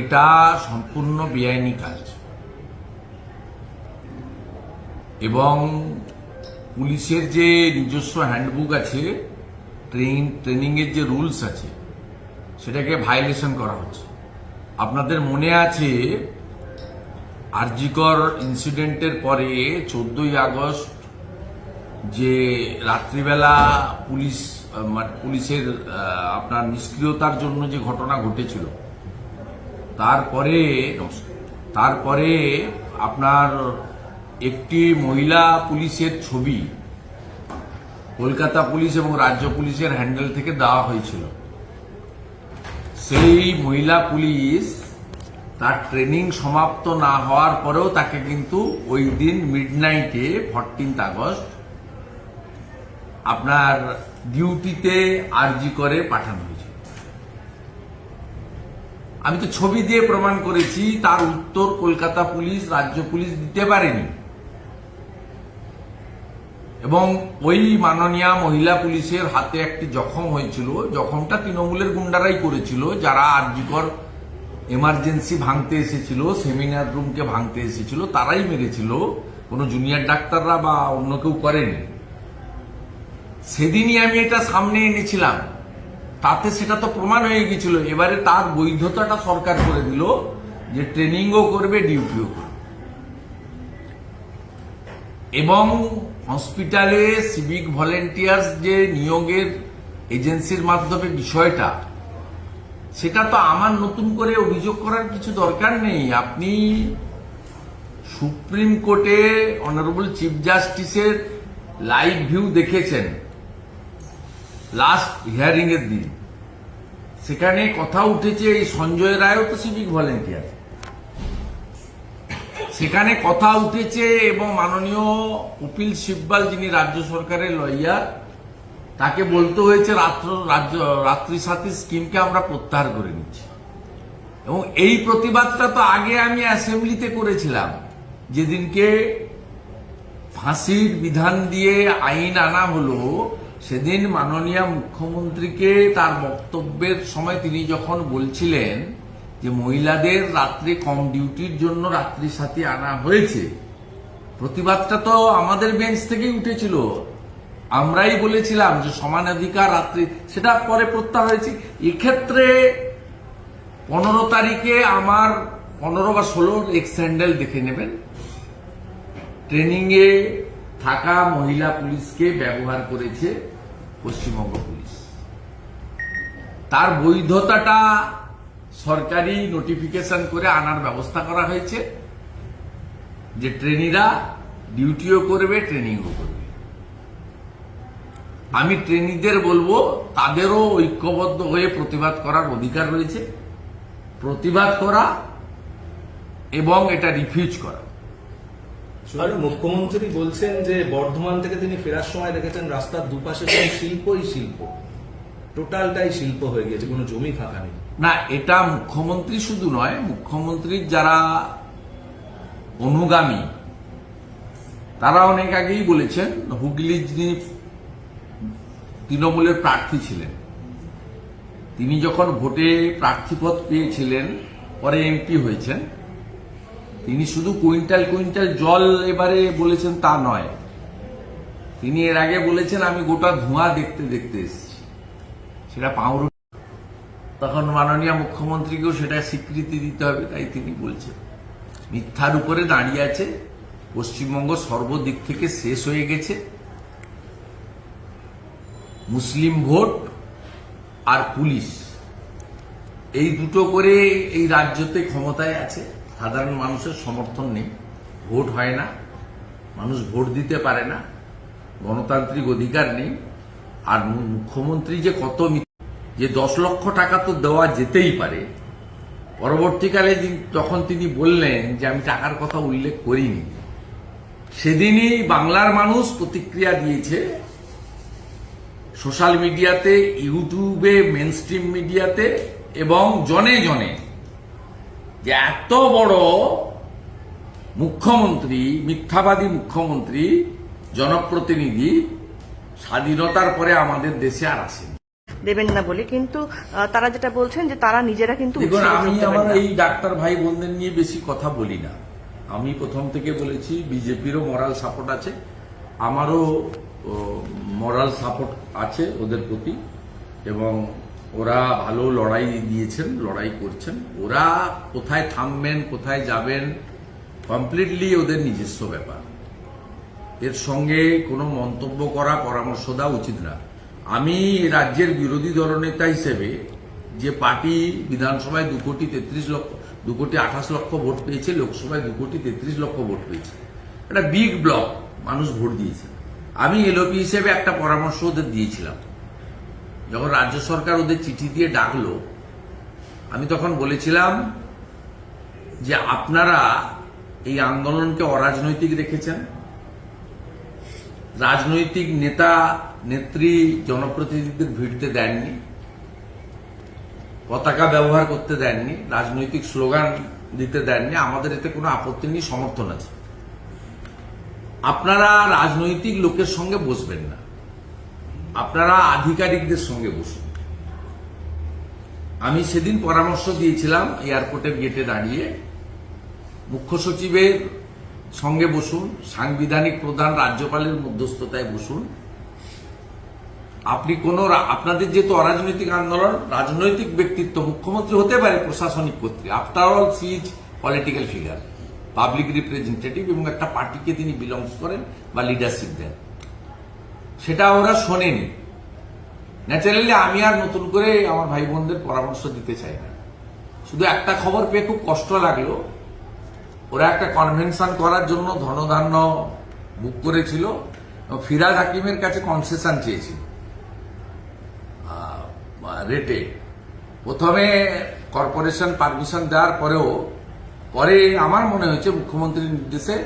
এটা সম্পূর্ণ বেআইনি কাজ। এবং পুলিশের যে নিজস্ব হ্যান্ডবুক আছে ট্রেন ট্রেনিংয়ের যে রুলস আছে, সেটাকে ভায়োলেশন করা হচ্ছে। আপনাদের মনে আছে, আরজিকর ইনসিডেন্টের পরে চোদ্দই আগস্ট যে রাত্রিবেলা পুলিশ পুলিশের আপনার নিষ্ক্রিয়তার জন্য যে ঘটনা ঘটেছিল তারপরে তারপরে আপনার একটি মহিলা পুলিশের ছবি কলকাতা পুলিশ এবং রাজ্য পুলিশের হ্যান্ডেল থেকে দেওয়া হয়েছিল। সেই মহিলা পুলিশ তার ট্রেনিং সমাপ্ত না হওয়ার পরেও তাকে কিন্তু ওই দিন মিড নাইটে ফরটিন্থ আগস্ট, আপনার ডিউটিতে আরজি করে পাঠানো আমি তো ছবি দিয়ে প্রমাণ করেছি, তার উত্তর কলকাতা পুলিশ, রাজ্য পুলিশ দিতে পারেনি। এবং ওই মাননীয় মহিলা পুলিশের হাতে একটি জখম হয়েছিল, জখমটা তৃণমূলের গুন্ডারাই করেছিল, যারা আরজিকর এমার্জেন্সি ভাঙতে এসেছিল, সেমিনার রুমকে ভাঙতে এসেছিল, তারাই মেরেছিল, কোনো জুনিয়র ডাক্তাররা বা অন্য কেউ করেনি। সেদিনই আমি এটা সামনে এনেছিলাম। তাতে সেটা তো প্রমাণ হয়ে গেছিল। এবারে তার বৈধতাটা সরকার করে দিল যে ট্রেনিংও করবে, ডিউটিও করবে। এবং হসপিটালে সিভিক ভলেন্টিয়ার্স যে নিয়োগের এজেন্সির মাধ্যমে বিষয়টা, সেটা তো আমার নতুন করে অভিযোগ করার কিছু দরকার নেই। আপনি সুপ্রিম কোর্টে অনারেবল চিফ জাস্টিসের লাইভ ভিউ দেখেছেন। লাস্ট হিয়ারিং এর দিন। সেখানে কথা উঠেছে এই সঞ্জয় রায়ও তো সিভিক ভলেন্টিয়ার সেখানে কথা উঠেছে এবং মাননীয় কপিল সিব্বাল যিনি রাজ্য সরকারের লয়ার তাকে বলতে হয়েছে রাত্র, রাজ্য, রাত্রি সাথী স্কিমকে আমরা প্রত্যাহার করে নিচ্ছি। এবং এই প্রতিবাদটা তো আগে আমি অ্যাসেম্বলিতে করেছিলাম। যেদিনকে ফাঁসির বিধান দিয়ে আইন আনা হলো সেদিন মাননীয় মুখ্যমন্ত্রীকে তার বক্তব্যের সময় তিনি যখন বলছিলেন যে মহিলাদের রাত্রে কম ডিউটির জন্য রাত্রি সাথী আনা হয়েছে, প্রতিবাদটা তো আমাদের বেঞ্চ থেকেই উঠেছিল। আমরাই বলেছিলাম যে সমানাধিকার রাত্রি, সেটা পরে প্রত্যাহার হয়েছে। এক্ষেত্রে পনেরো তারিখে আমার পনেরো বা ষোলোর এক্স দেখে নেবেন। ট্রেনিংয়ে থাকা মহিলা পুলিশকে ব্যবহার করেছে পশ্চিমবঙ্গ পুলিশ। তার বৈধতাটা সরকারি নোটিফিকেশন করে আনার ব্যবস্থা করা হয়েছে যে ট্রেনিরা ডিউটিও করবে, ট্রেনিংও করবে। আমি ট্রেনিদের বলব, তাদেরও ঐক্যবদ্ধ হয়ে প্রতিবাদ করার অধিকার রয়েছে। প্রতিবাদ করা এবং এটা রিফিউজ করা। আর মুখ্যমন্ত্রী বলছেন যে বর্ধমান থেকে তিনি ফেরার সময় দেখেছেন রাস্তার দুপাশে শিল্পই শিল্প। টোটালটাই শিল্প হয়ে গিয়েছে কোনো জমি ফাঁকা নেই। না এটা মুখ্যমন্ত্রী শুধু নয় মুখ্যমন্ত্রীর যারা অনুগামী তারা অনেক আগেই বলেছেন হুগলির যিনি তৃণমূলের প্রার্থী ছিলেন তিনি যখন ভোটে প্রার্থীপদ পেয়েছিলেন পরে এমপি হয়েছেন তিনি শুধু কুইন্টাল কুইন্টাল জল এবারে বলেছেন তা নয়। তিনি এর আগে বলেছেন, আমি গোটা ধোঁয়া দেখতে দেখতে এসেছি। সেটা পাউরু তখন মাননীয় মুখ্যমন্ত্রীকেও সেটা স্বীকৃতি দিতে হবে, তাই তিনি বলছেন। মিথ্যার উপরে দাঁড়িয়ে আছে, পশ্চিমবঙ্গ সর্বদিক থেকে শেষ হয়ে গেছে। মুসলিম ভোট আর পুলিশ, এই দুটো করে এই রাজ্যতে ক্ষমতায় আছে। সাধারণ মানুষের সমর্থন নেই। ভোট হয় না। মানুষ ভোট দিতে পারে না। গণতান্ত্রিক অধিকার নেই। আর মুখ্যমন্ত্রী যে কত যে দশ লক্ষ টাকা তো দেওয়া যেতেই পারে। পরবর্তীকালে যখন তিনি বললেন যে, আমি টাকার কথা উল্লেখ করিনি। সেদিনই বাংলার মানুষ প্রতিক্রিয়া দিয়েছে। সোশ্যাল মিডিয়াতে, ইউটিউবে মেন মিডিয়াতে এবং জনে জনে যে এত বড় মুখ্যমন্ত্রী মিথ্যাবাদী মুখ্যমন্ত্রী জনপ্রতিনিধি স্বাধীনতার পরে আমাদের দেশে আর আসেনি। দেবেন না বলে কিন্তু তারা যেটা বলছেন যে তারা নিজেরা কিন্তু আমি আমার এই ডাক্তার ভাই বোনদের নিয়ে বেশি কথা বলি না। আমি প্রথম থেকে বলেছি বিজেপিরও মরাল সাপোর্ট আছে আমারও মরাল সাপোর্ট আছে ওদের প্রতি এবং ওরা ভালো লড়াই দিয়েছেন, লড়াই করছেন। ওরা কোথায় থামবেন, কোথায় যাবেন কমপ্লিটলি ওদের নিজস্ব ব্যাপার। এর সঙ্গে কোনো মন্তব্য করা, পরামর্শ দেওয়া উচিত না। আমি রাজ্যের বিরোধী দলনেতা হিসেবে যে পার্টি বিধানসভায় দু কোটি তেত্রিশ লক্ষ, দু কোটি আঠাশ লক্ষ ভোট পেয়েছে, লোকসভায় দু কোটি তেত্রিশ লক্ষ ভোট পেয়েছে। একটা বিগ ব্লক মানুষ ভোট দিয়েছে। আমি এলওপি হিসেবে একটা পরামর্শ ওদের দিয়েছিলাম। যখন রাজ্য সরকার ওদের চিঠি দিয়ে ডাকলো, আমি তখন বলেছিলাম যে আপনারা এই আন্দোলনকে অরাজনৈতিক রেখেছেন। রাজনৈতিক নেতা, নেত্রী, জনপ্রতিনিধিদের ভিড়তে দেননি, পতাকা ব্যবহার করতে দেননি, রাজনৈতিক স্লোগান দিতে দেননি, আমাদের এতে কোনো আপত্তি নেই, সমর্থন আছে। আপনারা রাজনৈতিক লোকের সঙ্গে বসবেন না। আপনারা আধিকারিকদের সঙ্গে বসুন। আমি সেদিন পরামর্শ দিয়েছিলাম এয়ারপোর্টের গেটে দাঁড়িয়ে। মুখ্য সচিবের সঙ্গে বসুন, সাংবিধানিক প্রধান রাজ্যপালের মধ্যস্থতায় বসুন। আপনি কোন আপনাদের যেহেতু অরাজনৈতিক আন্দোলন, রাজনৈতিক ব্যক্তিত্ব, মুখ্যমন্ত্রী হতে পারে প্রশাসনিক কর্তৃক। After all these political figure public representative এবং একটা পার্টিকে তিনি বিলংস করেন বা লিডারশিপ দেন। সেটা ওরা শোনেনি। ন্যাচারালি আমি আর নতুন করে আমার ভাই বোনদের পরামর্শ দিতে চাই না। শুধু একটা খবর পেয়ে খুব কষ্ট লাগল। ওরা একটা কনভেনশন করার জন্য ধনধান্য বুক করেছিল। ফিরাজ হাকিমের কাছে কনসেশন চেয়েছিল। রেটে প্রথমে কর্পোরেশন পারমিশন দেওয়ার পরেও, পরে আমার মনে হয়েছে মুখ্যমন্ত্রীর নির্দেশে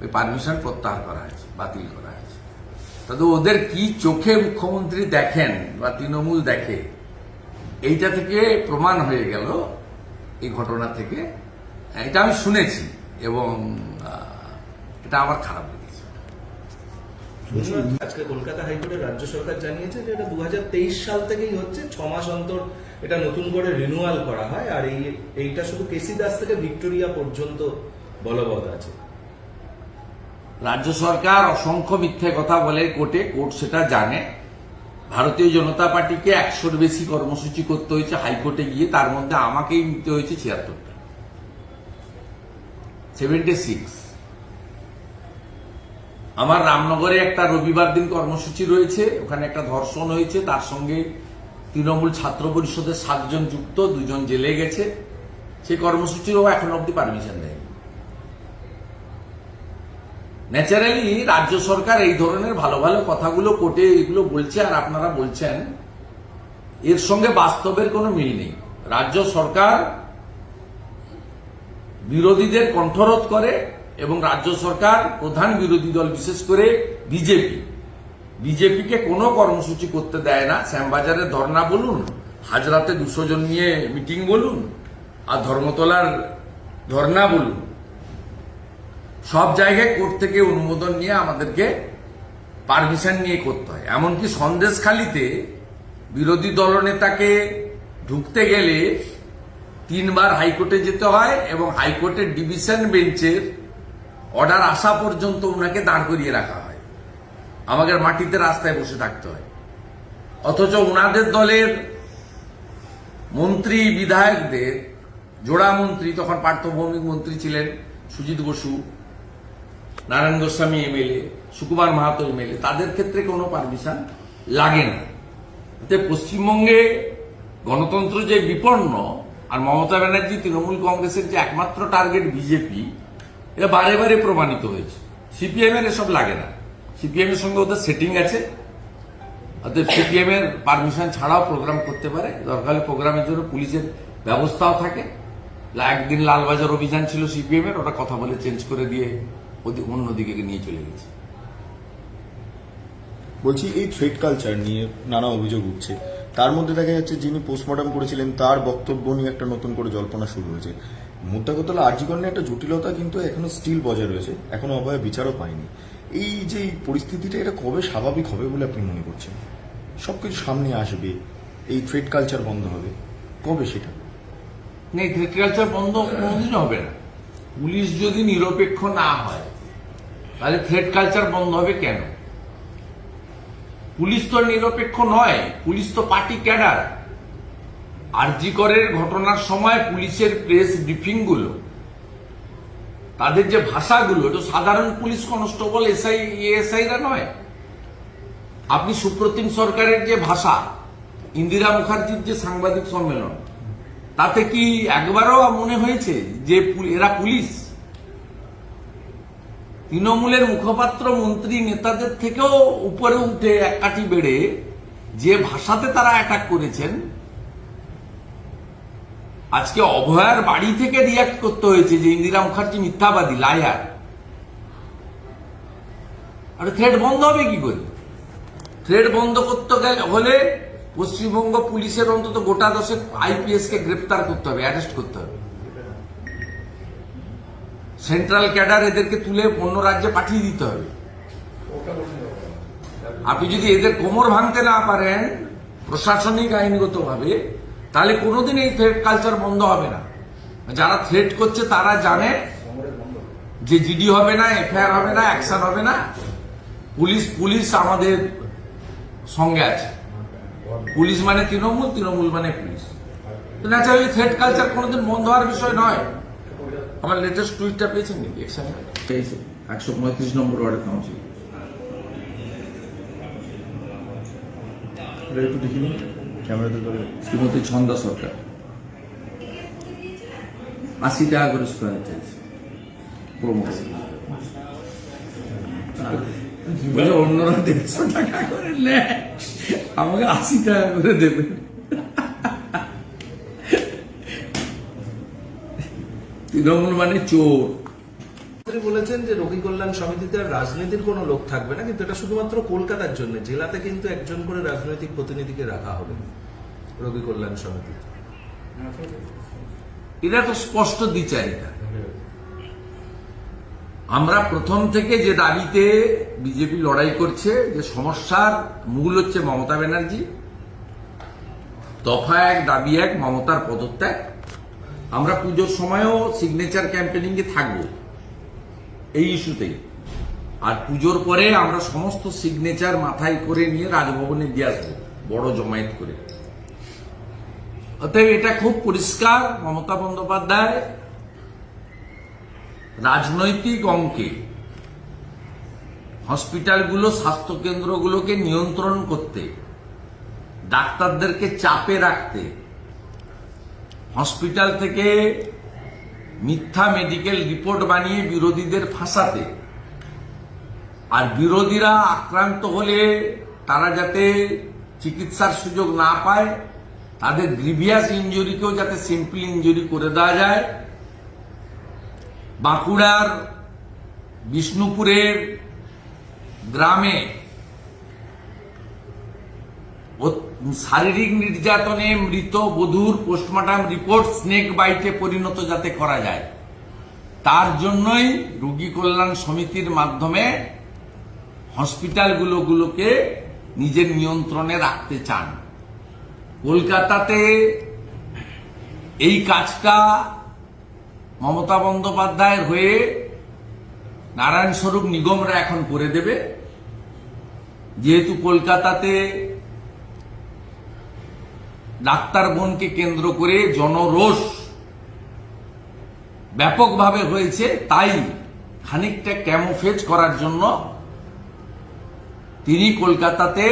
ওই পারমিশন প্রত্যাহার করা হয়েছে, বাতিল করা তবে ওদের কি চোখে মুখ্যমন্ত্রী দেখেন বা তৃণমূল দেখে? এইটা থেকে প্রমাণ হয়ে গেল, এই ঘটনা থেকে। এটা আমি শুনেছি এবং এটা আমার খারাপ লেগেছে। আজকে কলকাতা হাইকোর্টের রাজ্য সরকার জানিয়েছে যে এটা দু হাজার তেইশ সাল থেকেই হচ্ছে, ছ মাস অন্তর এটা নতুন করে রিনুয়াল করা হয়, আর এই, এইটা শুধু কেসি দাস থেকে ভিক্টোরিয়া পর্যন্ত বলবৎ আছে। রাজ্য সরকার অসংখ্য মিথ্যে কথা বলে কোর্টে, কোর্ট সেটা জানে। ভারতীয় জনতা পার্টিকে একশোর বেশি কর্মসূচি করতে হয়েছে, হাইকোর্টে গিয়ে তার মধ্যে আমাকেই নিতে হয়েছে ছিয়াত্তরটা। সেভেন্টি সিক্স আমার রামনগরে একটা রবিবার দিন কর্মসূচি রয়েছে, ওখানে একটা ধর্ষণ হয়েছে, তার সঙ্গে তৃণমূল ছাত্র পরিষদের সাতজন যুক্ত, দুজন জেলে গেছে। সেই কর্মসূচিরও এখন অব্দি পারমিশন দেয়নি। ন্যাচারালি রাজ্য সরকার এই ধরনের ভালো ভালো কথাগুলো কোর্টে এগুলো বলছে আর আপনারা বলছেন। এর সঙ্গে বাস্তবের কোনো মিল নেই। রাজ্য সরকার বিরোধীদের কণ্ঠরোধ করে এবং রাজ্য সরকার প্রধান বিরোধী দল বিশেষ করে বিজেপি। বিজেপিকে কোনো কর্মসূচি করতে দেয় না। শ্যামবাজারে ধর্না বলুন, হাজরাতে দুশো জন নিয়ে মিটিং বলুন, আর ধর্মতলার ধর্না বলুন। সব জায়গায় কোর্ট থেকে অনুমোদন নিয়ে আমাদেরকে পারমিশন নিয়ে করতে হয়। এমনকি সন্দেশখালিতে বিরোধী দলনেতাকে ঢুকতে গেলে তিনবার হাইকোর্টে যেতে হয় এবং হাইকোর্টের ডিভিশন বেঞ্চের অর্ডার আসা পর্যন্ত ওনাকে দাঁড় করিয়ে রাখা হয়। আমাদের মাটিতে রাস্তায় বসে থাকতে হয়। অথচ ওনাদের দলের মন্ত্রী, বিধায়কদের, জোড়া মন্ত্রী, তখন পার্থভৌমিক মন্ত্রী ছিলেন সুজিত বসু নারায়ণ গোস্বামী এমএলএ, সুকুমার মাহাতো এমএলএ, তাদের ক্ষেত্রে কোনো পারমিশন লাগে না। এতে পশ্চিমবঙ্গে গণতন্ত্র যে বিপন্ন আর মমতা ব্যানার্জি, তৃণমূল কংগ্রেসের যে একমাত্র টার্গেট বিজেপি, এটা বারে বারে প্রমাণিত হয়েছে। সিপিএম এর এসব লাগে না। সিপিএম এর সঙ্গে ওদের সেটিং আছে। অতএব সিপিএম এর পারমিশন ছাড়াও প্রোগ্রাম করতে পারে। দরকার প্রোগ্রামের জন্য পুলিশের ব্যবস্থাও থাকে। একদিন লালবাজার অভিযান ছিল সিপিএম এর, ওটা কথা বলে চেঞ্জ করে দিয়ে অন্যদিকে নিয়ে চলে গেছে। বলছি এই থ্রেড কালচার নিয়ে নানা অভিযোগ উঠছে। তার মধ্যে দেখা যাচ্ছে যিনি পোস্টমর্টম করেছিলেন তার বক্তব্য নিয়ে একটা নতুন করে জল্পনা শুরু হয়েছে। মোদ্দা কথা হলো আর্জিকর নিয়ে একটা জটিলতা কিন্তু এখনও স্টিল বজায় রয়েছে এখনও অভয় বিচারও পায়নি। এই যে পরিস্থিতিটা এটা কবে স্বাভাবিক হবে বলে আপনি মনে করছেন? সবকিছু সামনে আসবে এই থ্রেড কালচার বন্ধ হবে কবে সেটা? নেই থ্রেড কালচার বন্ধ কোনোদিন হবে না। পুলিশ যদি নিরপেক্ষ না হয় তাহলে থ্রেড কালচার বন্ধ হবে কেন? পুলিশ তো নিরপেক্ষ নয়, পুলিশ তো পার্টি ক্যাডার। আরজিকরের ঘটনার সময় পুলিশের প্রেস ব্রিফিংগুলো তাদের যে ভাষাগুলো, এটা সাধারণ পুলিশ কনস্টেবল এসআই এএসআইরা নয়। আপনি সুপ্রতিম সরকারের যে ভাষা, ইন্দিরা মুখার্জির যে সাংবাদিক সম্মেলন, তাতে কি একবারও মনে হয়েছে যে এরা পুলিশ? তৃণমূলের মুখপাত্র মন্ত্রী নেতাদের থেকেও উপরে উঠে এক কাঠি বেড়ে যে ভাষাতে তারা অ্যাটাক করেছেন, আজকে অভয়ার বাড়ি থেকে রিয়াক্ট করতে হয়েছে যে ইন্দিরা মুখার্জি মিথ্যাবাদী লায়ার আর থ্রেড বন্ধ হবে কি করে? থ্রেড বন্ধ করতে গেলে হলে পশ্চিমবঙ্গ পুলিশের অন্তত গোটা দশেক আইপিএস কে গ্রেপ্তার করতে হবে অ্যারেস্ট করতে হবে। সেন্ট্রাল ক্যাডার এদেরকে তুলে অন্য রাজ্যে পাঠিয়ে দিতে হবে। আপনি যদি এদের কোমর ভাঙতে না পারেন, প্রশাসনিক আইনগত ভাবে তাহলে কোনোদিন এই থ্রেড কালচার বন্ধ হবে না। যারা থ্রেড করছে, তারা জানে যে জিডি হবে না, এফআইআর হবে না, অ্যাকশন হবে না। পুলিশ পুলিশ আমাদের সঙ্গে আছে। পুলিশ মানে তৃণমূল তৃণমূল মানে পুলিশ। ন্যাচারালি থ্রেড কালচার কোনোদিন বন্ধ হওয়ার বিষয় নয়। আমার লেটেস্ট টুইটটা পেয়েছেন নাকি? একসাথে পেয়েছে। একশো পঁয়ত্রিশ নম্বর ওয়ার্ডের কাউন্সিল একটু দেখিনি ক্যামেরাতে ধরে শ্রীমতী ছন্দা সরকার। আশি টাকা করে স্কোয়ার চাইছে প্রমো বলে অন্যরা দেড়শো টাকা করে নেয়। আমাকে আশি টাকা করে দেবে। তৃণমূল মানে চোর। বলেছেন যে রোগী কল্যাণ সমিতিতে আর রাজনীতির কোনো লোক থাকবে না কিন্তু এটা শুধুমাত্র কলকাতার জন্য। জেলাতে কিন্তু একজন করে রাজনৈতিক প্রতিনিধিকে রাখা হবে রোগী কল্যাণ সমিতি। এটা তো স্পষ্ট দ্বিচারিতা আমরা প্রথম থেকে যে দাবিতে বিজেপি লড়াই করছে যে সমস্যার মূল হচ্ছে মমতা ব্যানার্জি দফা এক দাবি এক মমতার পদত্যাগ। আমরা পুজোর সময়ও সিগনেচার ক্যাম্পেনিং এ থাকব। এই ইস্যুতেই। আর পুজোর পরে আমরা সমস্ত সিগনেচার মাথায় করে নিয়ে রাজভবনে দিয়ে আসব, বড় জমায়েত করে। অতএব এটা খুব পরিষ্কার, মমতা বন্দ্যোপাধ্যায়, রাজনৈতিক অঙ্কে হসপিটালগুলো, স্বাস্থ্যকেন্দ্রগুলোকে নিয়ন্ত্রণ করতে, ডাক্তারদেরকে চাপে রাখতে হসপিটাল থেকে মিথ্যা মেডিকেল রিপোর্ট বানিয়ে বিরোধীদের ফাঁসাতে। আর বিরোধীরা আক্রান্ত হলে তারা যাতে চিকিৎসার সুযোগ না পায়, তাদের গ্রিভিয়াস ইঞ্জুরিকেও যাতে সিম্পল ইঞ্জুরি করে দেওয়া যায়। বাঁকুড়ার বিষ্ণুপুরের গ্রামে শারীরিক নির্যাতনে মৃত বধূর পোস্টমর্টম রিপোর্ট স্নেক বাইটে পরিণত যাতে করা যায়। তার জন্যই রোগী কল্যাণ সমিতির মাধ্যমে হসপিটালগুলোগুলোকে নিজের নিয়ন্ত্রণে রাখতে চান। কলকাতাতে এই কাজটা মমতা বন্দ্যোপাধ্যায়ের হয়ে নারায়ণ স্বরূপ নিগমরা এখন করে দেবে। যেহেতু কলকাতাতে ডাক্তার বোনকে কেন্দ্র করে জনরোষ ব্যাপকভাবে হয়েছে, তাই খানিকটা ক্যামোফেজ করার জন্য তিনি কলকাতাতে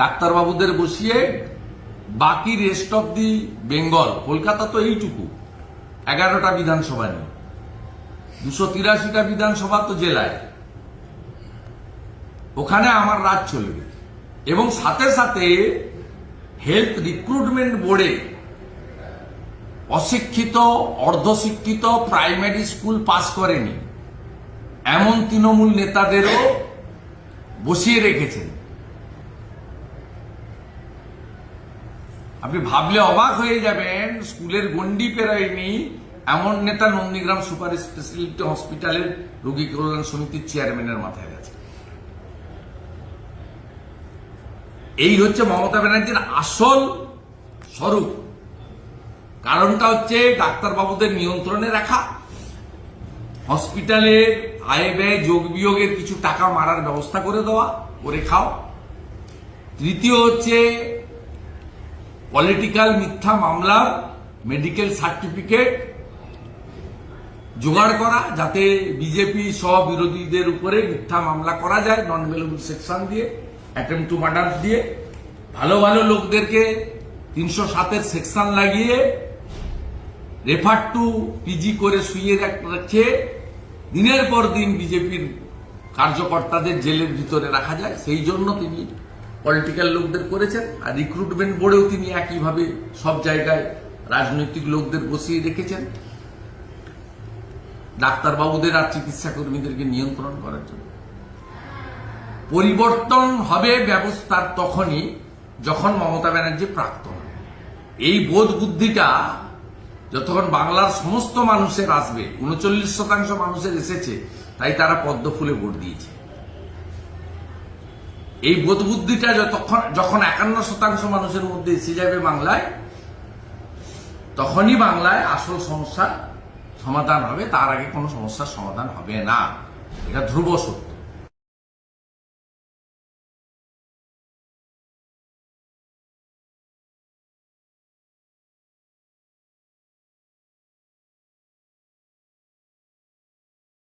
ডাক্তারবাবুদের বসিয়ে বাকি rest of the Bengal Kolkata তো এইটুকু, এগারোটা বিধানসভা নিয়ে। দুশো তিরাশিটা বিধানসভা তো জেলায়। ওখানে আমার রাজ চলবে এবং সাথে সাথে হেলথ রিক্রুটমেন্ট বোর্ডে অশিক্ষিত, অর্ধশিক্ষিত প্রাইমারি স্কুল পাস করেনি। এমন তৃণমূল নেতাদেরও বসিয়ে রেখেছেন। আপনি ভাবলে অবাক হয়ে যাবেন, স্কুলের গন্ডি পেরায়নি। এমন নেতা নন্দীগ্রাম সুপার স্পেশালিটি হসপিটালের রোগী কল্যাণ সমিতির চেয়ারম্যানের মাথায় আছে এই হচ্ছে মমতা ব্যানার্জির আসল স্বরূপ। কারণটা হচ্ছে ডাক্তারবাবুদের নিয়ন্ত্রণে রাখা। হসপিটালে আয় ব্যয় যোগ বিয়োগের কিছু টাকা মারার ব্যবস্থা করে দেওয়া, করে খাও। তৃতীয় হচ্ছে পলিটিক্যাল মিথ্যা মামলার মেডিকেল সার্টিফিকেট জোগাড় করা, যাতে বিজেপি সহ বিরোধীদের উপরে মিথ্যা মামলা করা যায় নন ভেলেবল সেকশন দিয়ে। অ্যাটেম্প টু মার্ডার দিয়ে ভালো ভালো লোকদেরকে তিনশো সাতের সেকশন লাগিয়ে রেফার টু পিজি করে শুয়ে রাখ- রেখে। দিনের পর দিন বিজেপির কার্যকর্তাদের জেলের ভিতরে রাখা যায়। সেই জন্য তিনি পলিটিক্যাল লোকদের করেছেন। আর রিক্রুটমেন্ট বোর্ডেও তিনি একইভাবে সব জায়গায় রাজনৈতিক লোকদের বসিয়ে রেখেছেন। ডাক্তারবাবুদের আর চিকিৎসা কর্মীদেরকে নিয়ন্ত্রণ করার জন্য। পরিবর্তন হবে ব্যবস্থার তখনই যখন মমতা ব্যানার্জি প্রাক্তন এই বোধ বুদ্ধিটা যতক্ষণ বাংলার সমস্ত মানুষের আসবে, উনচল্লিশ শতাংশ মানুষের এসেছে, তাই তারা পদ্ম ফুলে ভোট দিয়েছে। এই বোধ বুদ্ধিটা যতক্ষণ যখন একান্ন শতাংশ মানুষের মধ্যে এসে যাবে বাংলায়, তখনই বাংলায় আসল সমস্যার সমাধান হবে। তার আগে কোনো সমস্যার সমাধান হবে না। এটা ধ্রুব সত্য।